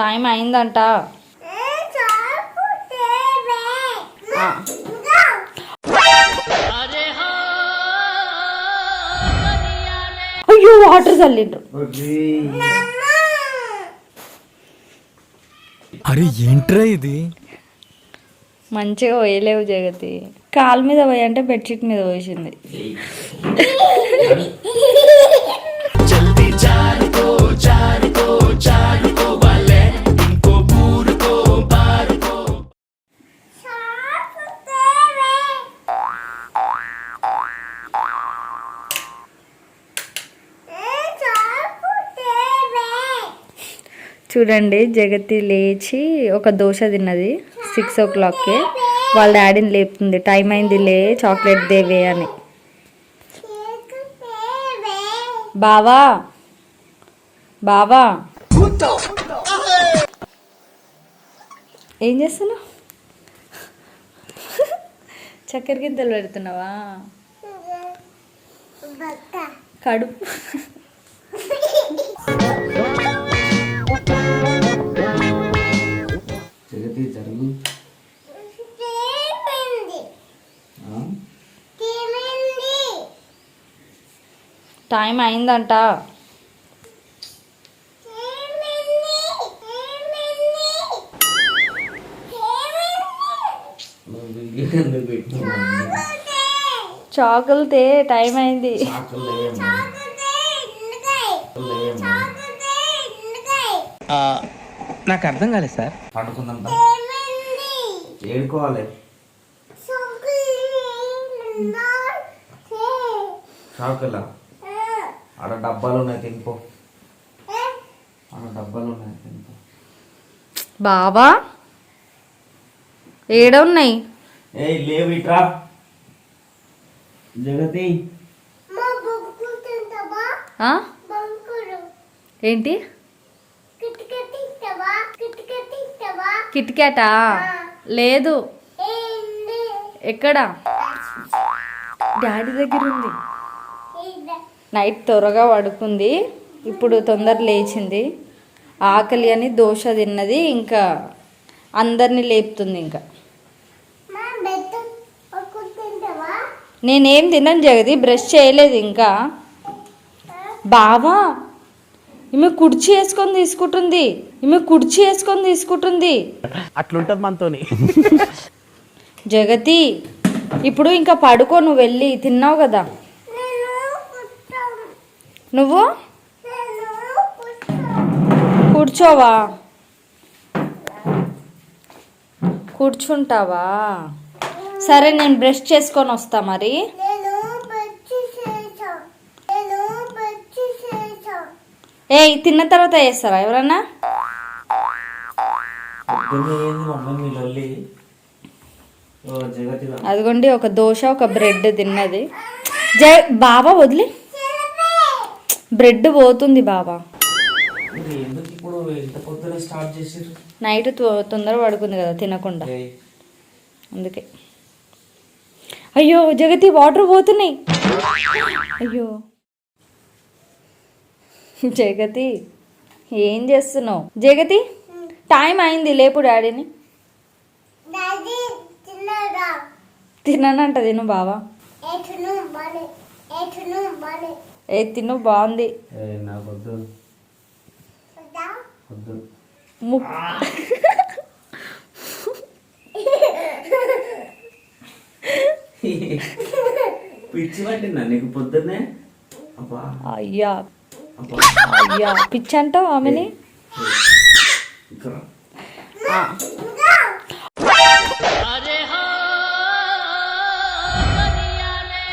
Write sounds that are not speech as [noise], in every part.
Time అయిందంట. అయ్యో water చల్లిండ్రు. అరే ఏంట్రా ఇది? మంచిగా పోయలేవు జగతి. కాలు మీద పోయి అంటే బెడ్షీట్ మీద పోసింది. చూడండి జగతి లేచి ఒక దోశ తిన్నది సిక్స్ ఓ క్లాక్కి వాళ్ళ డాడీని లేపుతుంది. టైం అయింది లే చాక్లెట్ దేవే అని. బావా బావా. ఏం చేస్తున్నావు? చక్కెర గింతలు పెడుతున్నావా? కడుపు. జగతి జరుగు. ఆ? టైం అయిందంట. నువ్వు వీడియో ఎందుకు పెట్టినావు? చాకులు. తే టైం అయింది. లేయమ్మా. నాకు అర్థం కాలేదు సార్. పండుకుందాం దా. ఏడుకోవాలి. షాకులా ఆడ డబ్బాలు ఉన్నాయి తినిపో ఆడ డబ్బాలు ఉన్నాయి తినిపో. బావా? ఏడ ఉన్నాయి ఏ లేవు ఇట్రా. జగతి. ఆ? ఏంటి? కిట్కాటా? లేదు. ఎక్కడ? డాడీ దగ్గర ఉంది నైట్ త్వరగా పడుకుంది. ఇప్పుడు తొందర లేచింది. ఆకలి అని దోశ తిన్నది. ఇంకా అందరినీ లేపుతుంది ఇంకా. నేనేం తినను జగది. బ్రష్ చేయలేదు ఇంకా. బావా ఈమె కుర్చీ వేసుకొని తీసుకుంటుంది. ఈమె కుర్చీ వేసుకొని తీసుకుంటుంది. అట్లుంటది మనతోని. జగతి ఇప్పుడు ఇంకా పడుకో నువ్వు వెళ్ళి తిన్నావు కదా? నువ్వు? కూర్చోవా? కూర్చుంటావా? సరే నేను బ్రష్ చేసుకొని వస్తా మరి. ఏ తిన్న తర్వాత వేస్తారా ఎవరన్నా. అదిగోండి ఒక దోశ ఒక బ్రెడ్ తిన్నది. జై బాబా వదిలి. బ్రెడ్ పోతుంది బాబా నైట్ తొందర పడుకుంది కదా తినకుండా. అందుకే. అయ్యో జగతి వాటర్ పోతున్నాయి. అయ్యో. జగతి ఏం చేస్తున్నావు? జగతి టైం అయింది లేపు డాడీని. తిన్నానంట తిను బావా. ఏ తిను బాగుంది. [laughs] పిచ్చి పట్టిందా నీకు పొద్దున్నే? అయ్యా. అయ్యా పిచ్చి అంటావు ఆమెని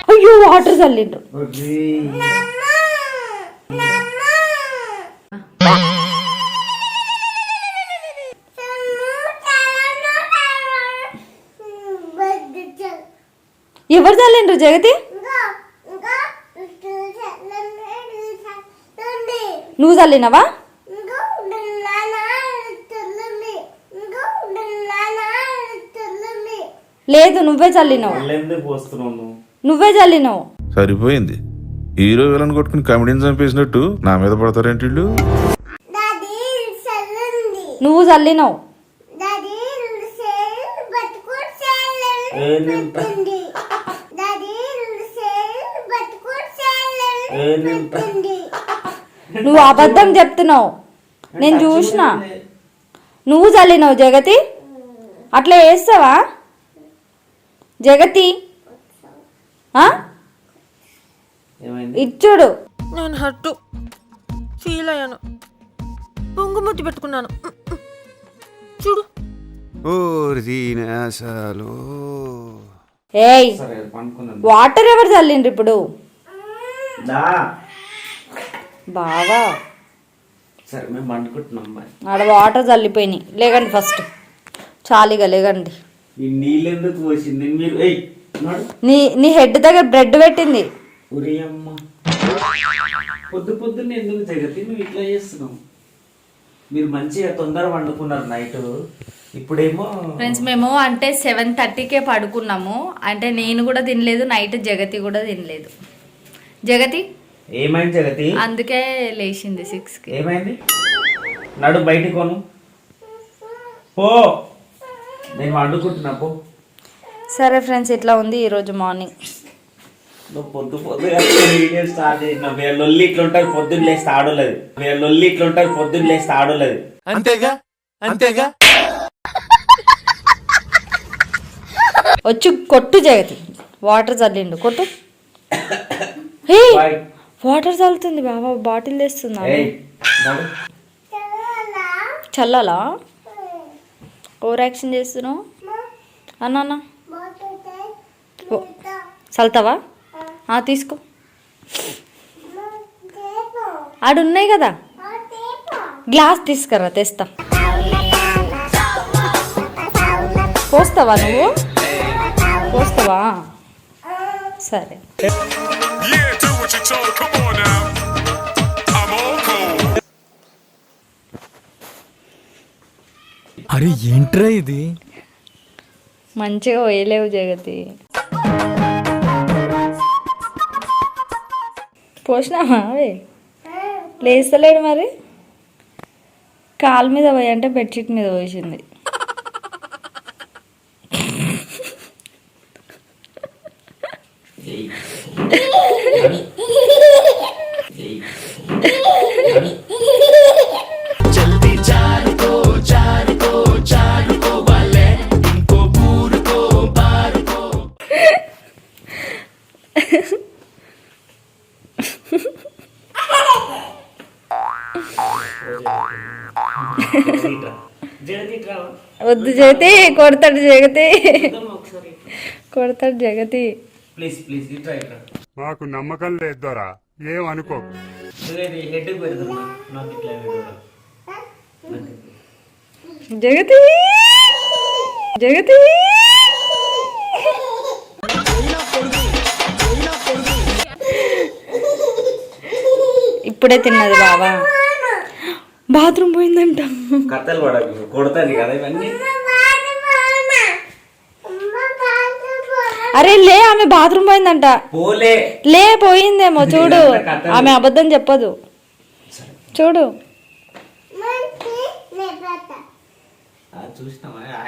అయ్యో వాటర్ చల్లిండ్రు. ఎవరు చల్లిండ్రు జగతి? నువ్వు చల్లినవా? లేదు నువ్వే చల్లినవు. నువ్వు? చల్లినవు. సరిపోయింది. హీరో విలన్ కొట్టుకుని కమెడీని చంపేసినట్టు నా మీద పడతారేంటి నువ్వు చల్లినావు. డాడీ నువ్వు అబద్ధం చెప్తున్నావు. నేను చూసిన. నువ్వు చల్లినావు జగతి? అట్లా వేస్తావా జగతి? ఇచ్చుడు నేను హట్టు ఫీల్ అయ్యాను. పొంగుముద్దు పెట్టుకున్నాను. చూడు. ఏయ్ వాటర్ ఎవరు చల్లిండ్రు ఇప్పుడు? బావా. సరే మేము పండుకుంటున్నాం మరి ఆడ వాటర్ చల్లిపోయినాయి. లేకండి ఫస్ట్. చాలిగా లేకండి ఈ నీళ్ళు ఎందుకు పోసింది? మీరు ఏయ్ నడు నీ నీ హెడ్ దగ్గర బ్రెడ్ పెట్టింది. ఉరి అమ్మ. పొద్దు పొద్దున్న ఎందుకు జగతి నువ్వు ఇట్లా చేస్తున్నావు. మీరు మంచిగా తొందర వండుకున్నారు నైట్. ఇప్పుడేమో ఫ్రెండ్స్ మేము అంటే సెవెన్ థర్టీకే పడుకున్నాము. అంటే నేను కూడా తినలేదు నైట్ జగతి కూడా తినలేదు. జగతి? ఏమైంది జగతి? అందుకే లేచింది సిక్స్కి. ఏమైంది? నడు బయటికి కొను. పో. నేను వండుకుంటున్నా పో. సరే ఫ్రెండ్స్ ఇట్లా ఉంది ఈరోజు మార్నింగ్. నువ్వు పొద్దు పొద్దుగా వీడియో స్టార్ట్ చేసిన వీళ్ళ లొల్లి ఇట్లా ఉంటుంది పొద్దున్న లేస్తే ఆడలేదు వీళ్ళ లొల్లి ఇట్లా ఉంటుంది పొద్దున్న లేస్తే ఆడలేదు అంతేగా? అంతేగా? వచ్చి కొట్టు జగతి. వాటర్ చల్లిండు కొట్టు. హే! వాటర్ చల్లుతుంది బాబా బాటిల్ నడు చల్లాలా? ఓవర్ యాక్షన్ చేస్తున్నావు అన్న చల్తావా ఆ, తీసుకో. ఆడున్నాయి కదా? గ్లాస్ తీసుకురా తెస్తా. పోస్తావా నువ్వు? పోస్తావా? సరే. అరే ఏంట్రా ఇది మంచిగా వేయలేవు జగతి పోసినావా అవి లేస్తలేడు మరి కాలు మీద పోయి అంటే బెడ్షీట్ మీద పోసింది ఏయ్ వద్దు జగతి కొడతాడు జగతి కొడతాడు జగతి ప్లీజ్ ప్లీజ్ ఇట్రా ఇట్రా మాకు నమ్మకం లేదు దొరా. ఏం అనుకోకు జగతి హెడ్ నాకు ఇట్లా జగతి జగతి ఇప్పుడే తిన్నది బాబా బాత్రూమ్ పోయిందంట. కథలు పడకు కొడతాను కదా ఇవన్నీ. అరే లే ఆమె బాత్రూమ్ పోయిందంట. పోలే. లే పోయిందేమో చూడు. ఆమె అబద్ధం చెప్పదు. చూడు.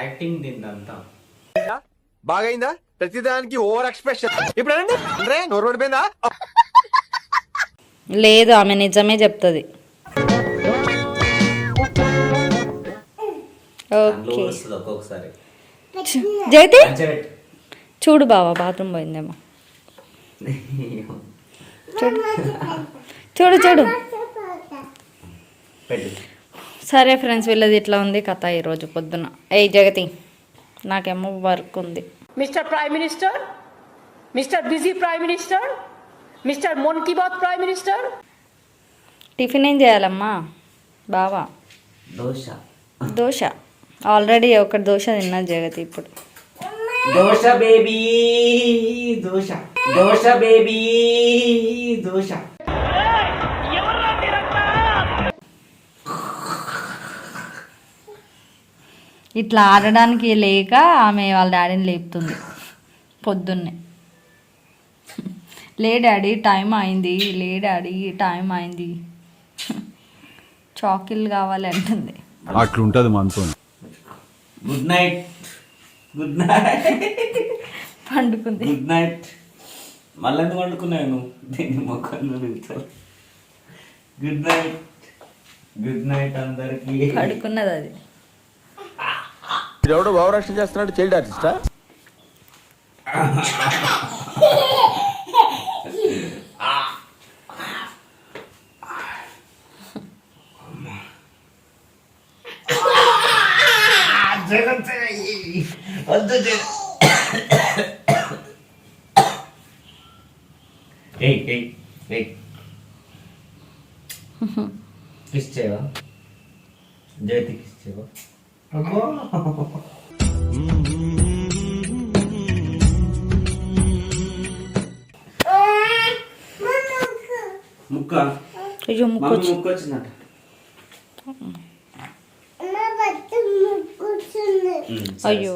యాక్టింగ్ బాగైందా? ప్రతిదానికి ఓవర్ ఎక్స్ప్రెషన్. ఇప్పుడు నోరు పడిపోయిందా? లేదు ఆమె నిజమే చెప్తుంది. వస్తుంది ఒక్కొక్కసారి. పంచబెట్టు. చూడు బావా బాత్రూమ్ పోయిందేమో. చూడు. చూడు చూడు. సరే ఫ్రెండ్స్ వీళ్ళది ఇట్లా ఉంది కథ ఈరోజు పొద్దున. ఏ జగతి నాకేమో వర్క్ ఉంది. Mr. Prime Minister, Mr. Busy Prime Minister, Mr. Mon Ki Baat Prime Minister, tiffin ఏం చేయాలమ్మా? బావా? దోశ. దోశ. ఆల్రెడీ ఒకటి దోశ తిన్నా జగతి ఇప్పుడు. దోశ బేబీ దోశ. దోశ బేబీ దోశ. ఇట్లా ఆడడానికి లేక ఆమె వాళ్ళ డాడీని లేపుతుంది పొద్దున్నే. లే డాడీ టైం అయింది. లే డాడీ టైం అయింది. చాకిల్ కావాలి అంటుంది. అట్లుంటది మనతో good night. Good night. పండుకుంది. Good night. మళ్ళీ ఎందుకు వండుకున్నావు నువ్వు? దీన్ని మొక్కలు గుడ్ నైట్. గుడ్ నైట్ అందరికి. పడుకున్నది అది ఎవడో భావరక్షణ చేస్తున్నాడు చైల్డ్ ఆర్టిస్టా [laughs] ఏయ్ ఏయ్ ఏయ్ కిస్ చేయవా జయతి కిస్ చేయవా అబ్బా ముక్క. అయ్యో ముక్కొచ్చు ముక్క వచ్చిందట అమ్మ! అయ్యో.